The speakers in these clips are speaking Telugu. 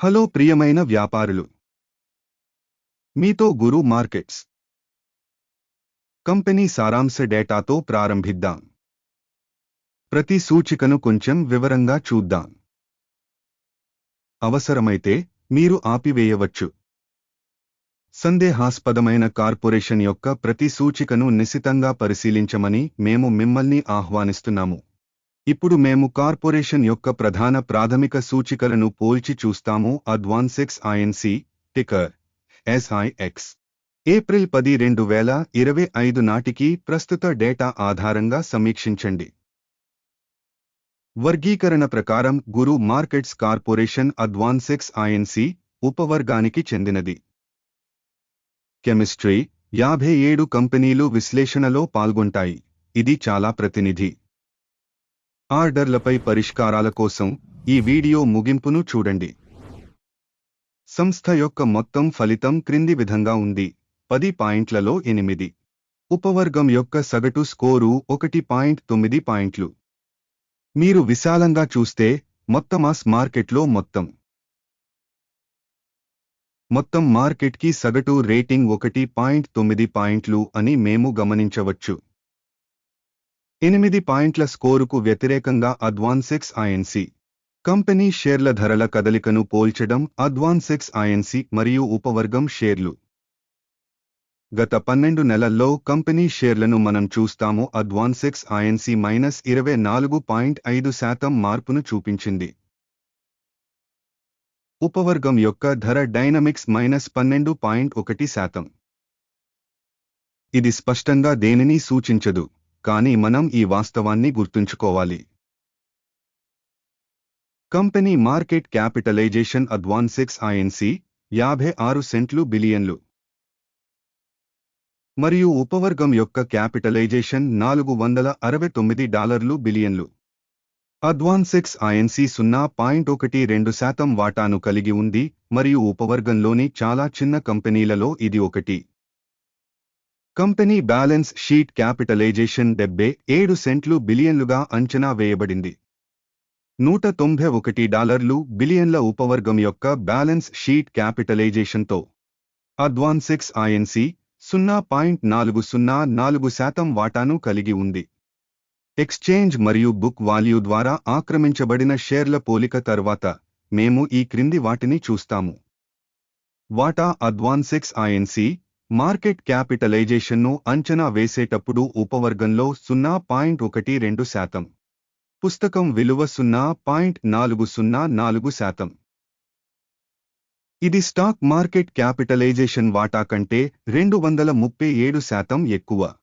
హలో ప్రియమైన వ్యాపారులు. మీతో గురు మార్కెట్స్. కంపెనీ సారాంశ డేటాతో ప్రారంభిద్దాం. ప్రతి సూచికను కొంచెం వివరంగా చూద్దాం. అవసరమైతే మీరు ఆపివేయవచ్చు. సందేహాస్పదమైన కార్పొరేషన్ యొక్క ప్రతి సూచికను నిశితంగా పరిశీలించమని మేము మిమ్మల్ని ఆహ్వానిస్తున్నాము. ఇప్పుడు మేము కార్పొరేషన్ యొక్క ప్రధాన ప్రాథమిక సూచికలను పోల్చి చూస్తాము. AdvanSix INC ticker SIX April పది రెండు వేల ఇరవై ఐదు నాటికి ప్రస్తుత డేటా ఆధారంగా సమీక్షించండి. వర్గీకరణ ప్రకారం Guru Markets Corporation AdvanSix INC ఉపవర్గానికి చెందినది. కెమిస్ట్రీ యాభై ఏడు కంపెనీలు విశ్లేషణలో పాల్గొంటాయి. ఇది చాలా ప్రతినిధి. ఆర్డర్లపై పరిష్కారాల కోసం ఈ వీడియో ముగింపును చూడండి. సంస్థ యొక్క మొత్తం ఫలితం క్రింది విధంగా ఉంది. పది పాయింట్లలో ఎనిమిది. ఉపవర్గం యొక్క సగటు స్కోరు ఒకటి పాయింట్ తొమ్మిది పాయింట్లు. మీరు విశాలంగా చూస్తే మొత్తమాస్ మార్కెట్లో మొత్తం. మొత్తం మార్కెట్కి సగటు రేటింగ్ ఒకటి పాయింట్ తొమ్మిది పాయింట్లు అని మేము గమనించవచ్చు. ఎనిమిది పాయింట్ల స్కోరుకు వ్యతిరేకంగా అడ్వాన్సెక్స్ ఐఎన్సి కంపెనీ షేర్ల ధరల కదలికను పోల్చడం అడ్వాన్సెక్స్ ఐఎన్సి మరియు ఉపవర్గం షేర్లు. గత పన్నెండు నెలల్లో కంపెనీ షేర్లను మనం చూస్తాము అడ్వాన్సెక్స్ ఐఎన్సి మైనస్ ఇరవై నాలుగు పాయింట్ ఐదు శాతం మార్పును చూపించింది. ఉపవర్గం యొక్క ధర డైనమిక్స్ మైనస్ పన్నెండు పాయింట్ ఒకటి శాతం. ఇది స్పష్టంగా దేనిని సూచించదు. కానీ మనం ఈ వాస్తవాన్ని గుర్తుంచుకోవాలి. Company market capitalization AdvanSix INC యాభై ఆరు సెంట్లు బిలియన్లు. మరియు ఉపవర్గం యొక్క క్యాపిటలైజేషన్ నాలుగు వందల అరవై తొమ్మిది డాలర్లు బిలియన్లు. అడ్వాన్సెక్స్ ఐఎన్సి సున్నా పాయింట్ ఒకటి రెండు శాతం వాటాను కలిగి ఉంది మరియు ఉపవర్గంలోని చాలా చిన్న కంపెనీలలో ఇది ఒకటి. కంపెనీ బ్యాలెన్స్ షీట్ క్యాపిటలైజేషన్ డెబ్బై ఏడు సెంట్లు బిలియన్లుగా అంచనా వేయబడింది. నూట తొంభై ఒకటి డాలర్లు బిలియన్ల ఉపవర్గం యొక్క బ్యాలెన్స్ షీట్ క్యాపిటలైజేషన్తో. అడ్వాన్సెక్స్ ఐఎన్సి సున్నా పాయింట్ నాలుగు సున్నా నాలుగు శాతం వాటాను కలిగి ఉంది. ఎక్స్చేంజ్ మరియు బుక్ వాల్యూ ద్వారా ఆక్రమించబడిన షేర్ల పోలిక తర్వాత మేము ఈ క్రింది వాటిని చూస్తాము. వాటా అడ్వాన్సెక్స్ ఐఎన్సి మార్కెట్ క్యాపిటలైజేషన్ను అంచనా వేసేటప్పుడు ఉపవర్గంలో సున్నా పాయింట్ ఒకటి రెండు శాతం. పుస్తకం విలువ సున్నా పాయింట్ నాలుగు సున్నా నాలుగు శాతం. ఇది స్టాక్ మార్కెట్ క్యాపిటలైజేషన్ వాటా కంటే రెండు వందల ముప్పై ఏడు శాతం ఎక్కువ.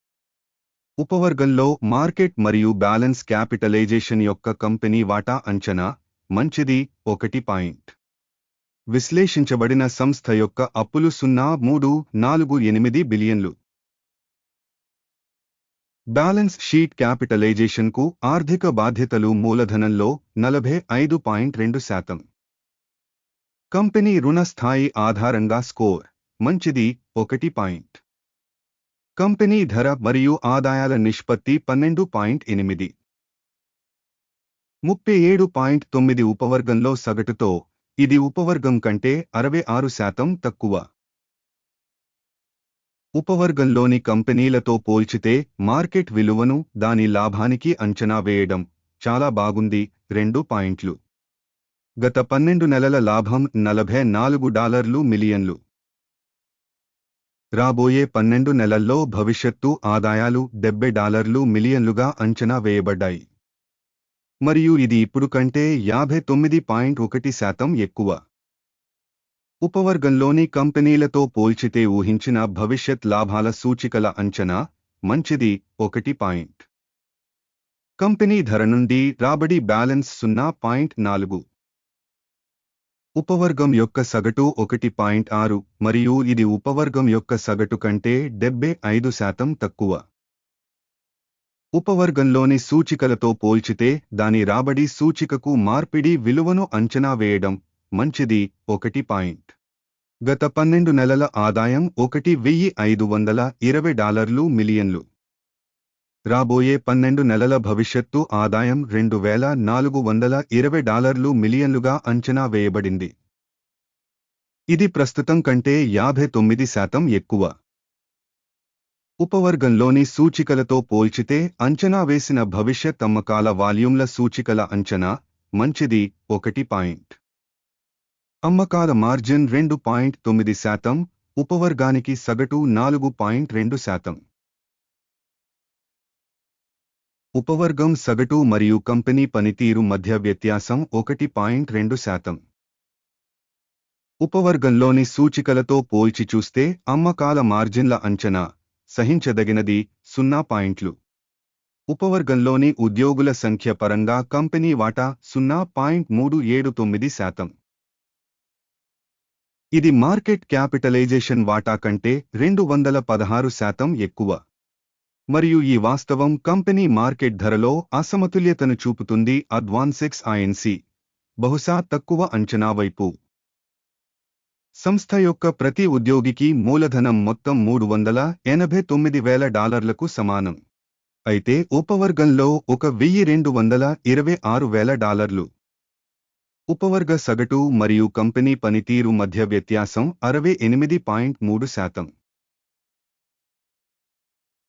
ఉపవర్గంలో మార్కెట్ మరియు బ్యాలెన్స్ క్యాపిటలైజేషన్ యొక్క కంపెనీ వాటా అంచనా మంచిది ఒకటి పాయింట్ విశ్లేషించబడిన సంస్థ యొక్క అప్పులు సున్నా మూడు నాలుగు ఎనిమిది బిలియన్లు. బ్యాలెన్స్ షీట్ క్యాపిటలైజేషన్కు ఆర్థిక బాధ్యతలు మూలధనంలో నలభై ఐదు పాయింట్ రెండు శాతం. కంపెనీ రుణ స్థాయి ఆధారంగా స్కోర్ మంచిది ఒకటి పాయింట్. కంపెనీ ధర మరియు ఆదాయాల నిష్పత్తి పన్నెండు పాయింట్ ఎనిమిది. ముప్పై ఏడు పాయింట్ తొమ్మిది ఉపవర్గంలో సగటుతో ఇది ఉపవర్గం కంటే అరవై ఆరు శాతం తక్కువ. ఉపవర్గంలోని కంపెనీలతో పోల్చితే మార్కెట్ విలువను దాని లాభానికి అంచనా వేయడం చాలా బాగుంది. రెండు పాయింట్లు. గత పన్నెండు నెలల లాభం నలభై నాలుగు డాలర్లు మిలియన్లు. రాబోయే పన్నెండు నెలల్లో భవిష్యత్తు ఆదాయాలు డెబ్బై డాలర్లు మిలియన్లుగా అంచనా వేయబడ్డాయి. మరియు ఇది ఇప్పుడు కంటే యాభై తొమ్మిది పాయింట్ ఒకటి శాతం ఎక్కువ. ఉపవర్గంలోని కంపెనీలతో పోల్చితే ఊహించిన భవిష్యత్ లాభాల సూచికల అంచనా మంచిది ఒకటి పాయింట్. కంపెనీ ధర నుండి రాబడి బ్యాలెన్స్ సున్నా పాయింట్ నాలుగు. ఉపవర్గం యొక్క సగటు ఒకటి పాయింట్ ఆరు మరియు ఇది ఉపవర్గం యొక్క సగటు కంటే డెబ్బై ఐదు శాతం తక్కువ. ఉపవర్గంలోని సూచికలతో పోల్చితే దాని రాబడి సూచికకు మార్పిడి విలువను అంచనా వేయడం మంచిది. ఒకటి పాయింట్. గత పన్నెండు నెలల ఆదాయం ఒకటి వెయ్యి ఐదు వందల ఇరవై డాలర్లు మిలియన్లు. రాబోయే పన్నెండు నెలల భవిష్యత్తు ఆదాయం రెండు వేల నాలుగు వందల ఇరవై డాలర్లు మిలియన్లుగా అంచనా వేయబడింది. ఇది ప్రస్తుతం కంటే యాభై తొమ్మిది శాతం ఎక్కువ. ఉపవర్గంలోని సూచికలతో పోల్చితే అంచనా వేసిన భవిష్యత్ అమ్మకాల వాల్యూమ్ల సూచికల అంచనా మంచిది ఒకటి పాయింట్. అమ్మకాల మార్జిన్ రెండు పాయింట్ తొమ్మిది శాతం ఉపవర్గానికి సగటు నాలుగు పాయింట్ రెండు శాతం. ఉపవర్గం సగటు మరియు కంపెనీ పనితీరు మధ్య వ్యత్యాసం ఒకటి పాయింట్ రెండు శాతం. ఉపవర్గంలోని సూచికలతో పోల్చి చూస్తే అమ్మకాల మార్జిన్ల అంచనా సహించదగినది సున్నా పాయింట్లు. ఉపవర్గంలోని ఉద్యోగుల సంఖ్య పరంగా కంపెనీ వాటా సున్నా పాయింట్ మూడు ఏడు తొమ్మిది శాతం. ఇది మార్కెట్ క్యాపిటలైజేషన్ వాటా కంటే రెండు వందల పదహారు శాతం ఎక్కువ. మరియు ఈ వాస్తవం కంపెనీ మార్కెట్ ధరలో అసమతుల్యతను చూపుతుంది అడ్వాన్సెక్స్ ఐఎన్సి బహుశా తక్కువ అంచనా వైపు. సంస్థ యొక్క ప్రతి ఉద్యోగికి మూలధనం మొత్తం మూడు వందల ఎనభై తొమ్మిది వేల డాలర్లకు సమానం. అయితే ఉపవర్గంలో ఒక వెయ్యి రెండు వందల ఇరవై ఆరు వేల డాలర్లు. ఉపవర్గ సగటు మరియు కంపెనీ పనితీరు మధ్య వ్యత్యాసం అరవై ఎనిమిది పాయింట్ మూడు శాతం.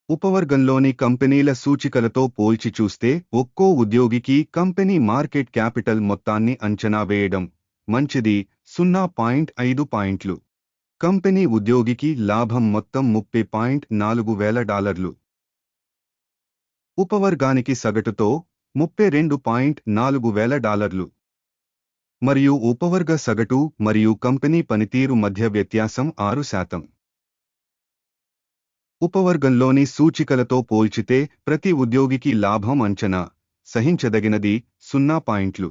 ఉపవర్గంలోని కంపెనీల సూచికలతో పోల్చి చూస్తే ఒక్కో ఉద్యోగికి కంపెనీ మార్కెట్ క్యాపిటల్ మొత్తాన్ని అంచనా వేయడం మంచిది. సున్నా పాయింట్ ఐదు పాయింట్లు. కంపెనీ ఉద్యోగికి లాభం మొత్తం ముప్పై పాయింట్ నాలుగు వేల డాలర్లు. ఉపవర్గానికి సగటుతో ముప్పై రెండు పాయింట్ నాలుగు వేల డాలర్లు. మరియు ఉపవర్గ సగటు మరియు కంపెనీ పనితీరు మధ్య వ్యత్యాసం ఆరు శాతం. ఉపవర్గంలోని సూచికలతో పోల్చితే ప్రతి ఉద్యోగికి లాభం అంచనా సహించదగినది సున్నా పాయింట్లు.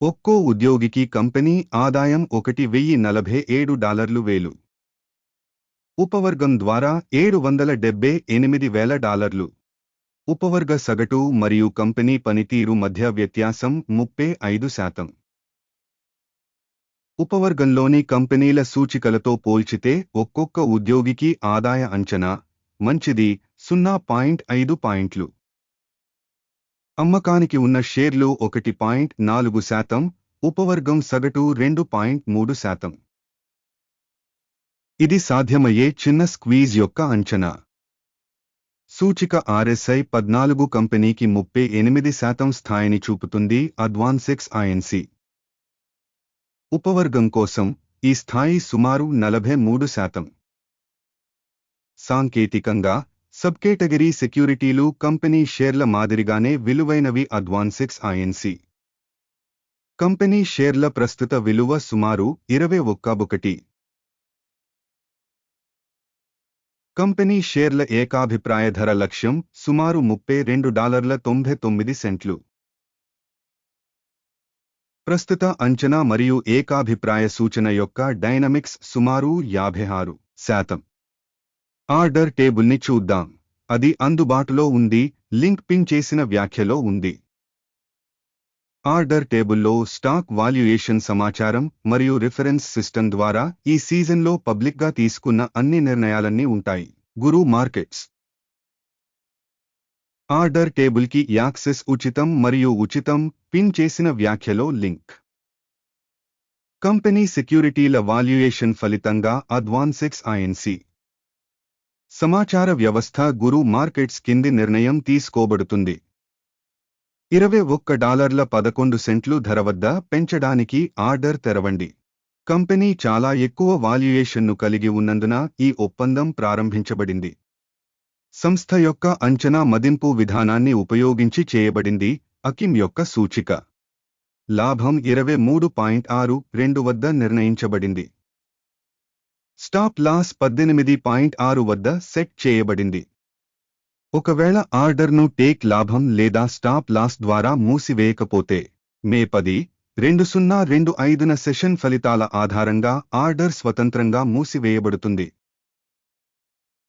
ఒక్కో ఉద్యోగికి కంపెనీ ఆదాయం ఒకటి వెయ్యి నలభై ఏడు డాలర్లు వేలు. ఉపవర్గం ద్వారా ఏడు వందల డెబ్బై ఎనిమిది వేల డాలర్లు. ఉపవర్గ సగటు మరియు కంపెనీ పనితీరు మధ్య వ్యత్యాసం ముప్పై ఐదు శాతం. ఉపవర్గంలోని కంపెనీల సూచికలతో పోల్చితే ఒక్కొక్క ఉద్యోగికి ఆదాయ అంచనా మంచిది సున్నా పాయింట్ ఐదు పాయింట్లు. అమ్మకానికి ఉన్న షేర్లు ఒకటి పాయింట్ నాలుగు శాతం ఉపవర్గం సగటు రెండు పాయింట్ మూడు శాతం. ఇది సాధ్యమయ్యే చిన్న స్క్వీజ్ యొక్క అంచనా. సూచిక ఆర్ఎస్ఐ పద్నాలుగు కంపెనీకి ముప్పై ఎనిమిది శాతం స్థాయిని చూపుతుంది అడ్వాన్సెక్స్ ఐఎన్సి ఉపవర్గం కోసం ఈ స్థాయి సుమారు నలభై మూడు శాతం. సాంకేతికంగా సబ్ కేటగిరీ సెక్యూరిటీలు కంపెనీ షేర్ల మాదిరిగానే విలువైనవి అడ్వాన్సిక్స్ ఐఎన్సి కంపెనీ షేర్ల ప్రస్తుత విలువ సుమారు ఇరవై ఒక్క ఒకటి కంపెనీ షేర్ల ఏకాభిప్రాయ ధర లక్ష్యం సుమారు ముప్పై రెండు డాలర్ల తొంభై తొమ్మిది సెంట్లు. ప్రస్తుత అంచనా మరియు ఏకాభిప్రాయ సూచన యొక్క డైనమిక్స్ సుమారు యాభై ఆరు శాతం. ఆర్డర్ టేబుల్ని చూద్దాం. అది అందుబాటులో ఉంది లింక్ పిన్ చేసిన వ్యాఖ్యలో ఉంది. ఆర్డర్ టేబుల్లో స్టాక్ వాల్యుయేషన్ సమాచారం మరియు రిఫరెన్స్ సిస్టమ్ ద్వారా ఈ సీజన్లో పబ్లిక్గా తీసుకున్న అన్ని నిర్ణయాలన్నీ ఉంటాయి. గురు మార్కెట్స్. ఆర్డర్ టేబుల్కి యాక్సెస్ ఉచితం మరియు ఉచితం పిన్ చేసిన వ్యాఖ్యలో లింక్. కంపెనీ సెక్యూరిటీల వాల్యుయేషన్ ఫలితంగా అడ్వాన్సెక్స్ ఐఎన్సీ సమాచార వ్యవస్థ గురు మార్కెట్స్ కింది నిర్ణయం తీసుకోబడుతుంది. ఇరవై ఒక్క డాలర్ల పదకొండు సెంట్లు ధర వద్ద పెంచడానికి ఆర్డర్ తెరవండి. కంపెనీ చాలా ఎక్కువ వాల్యుయేషన్ను కలిగి ఉన్నందున ఈ ఒప్పందం ప్రారంభించబడింది. సంస్థ యొక్క అంచనా మదింపు విధానాన్ని ఉపయోగించి చేయబడింది అకిమ్ యొక్క సూచిక. లాభం ఇరవై మూడు పాయింట్ ఆరు రెండు వద్ద నిర్ణయించబడింది. స్టాప్ లాస్ పద్దెనిమిది పాయింట్ ఆరు వద్ద సెట్ చేయబడింది. ఒకవేళ ఆర్డర్ను టేక్ లాభం లేదా స్టాప్ లాస్ ద్వారా మూసివేయకపోతే మే పది రెండు సున్నా రెండు ఐదున సెషన్ ఫలితాల ఆధారంగా ఆర్డర్ స్వతంత్రంగా మూసివేయబడుతుంది.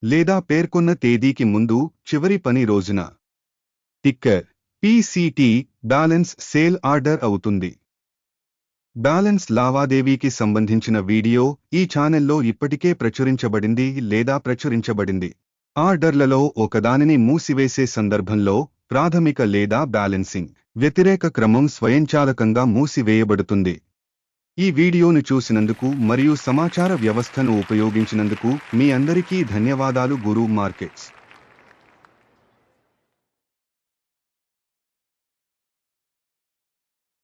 లేదా పేర్కొన్న తేదీకి ముందు చివరి పని రోజున. Ticker PCT balance sale order అవుతుంది. బ్యాలెన్స్ లావాదేవీకి సంబంధించిన వీడియో ఈ ఛానెల్లో ఇప్పటికే ప్రచురించబడింది లేదా ప్రచురించబడింది. ఆర్డర్లలో ఒకదానిని మూసివేసే సందర్భంలో ప్రాథమిక లేదా బ్యాలెన్సింగ్ వ్యతిరేక క్రమం స్వయంచాలకంగా మూసివేయబడుతుంది. ఈ వీడియోను చూసినందుకు మరియు సమాచార వ్యవస్థను ఉపయోగించినందుకు మీ అందరికీ ధన్యవాదాలు గురు మార్కెట్స్.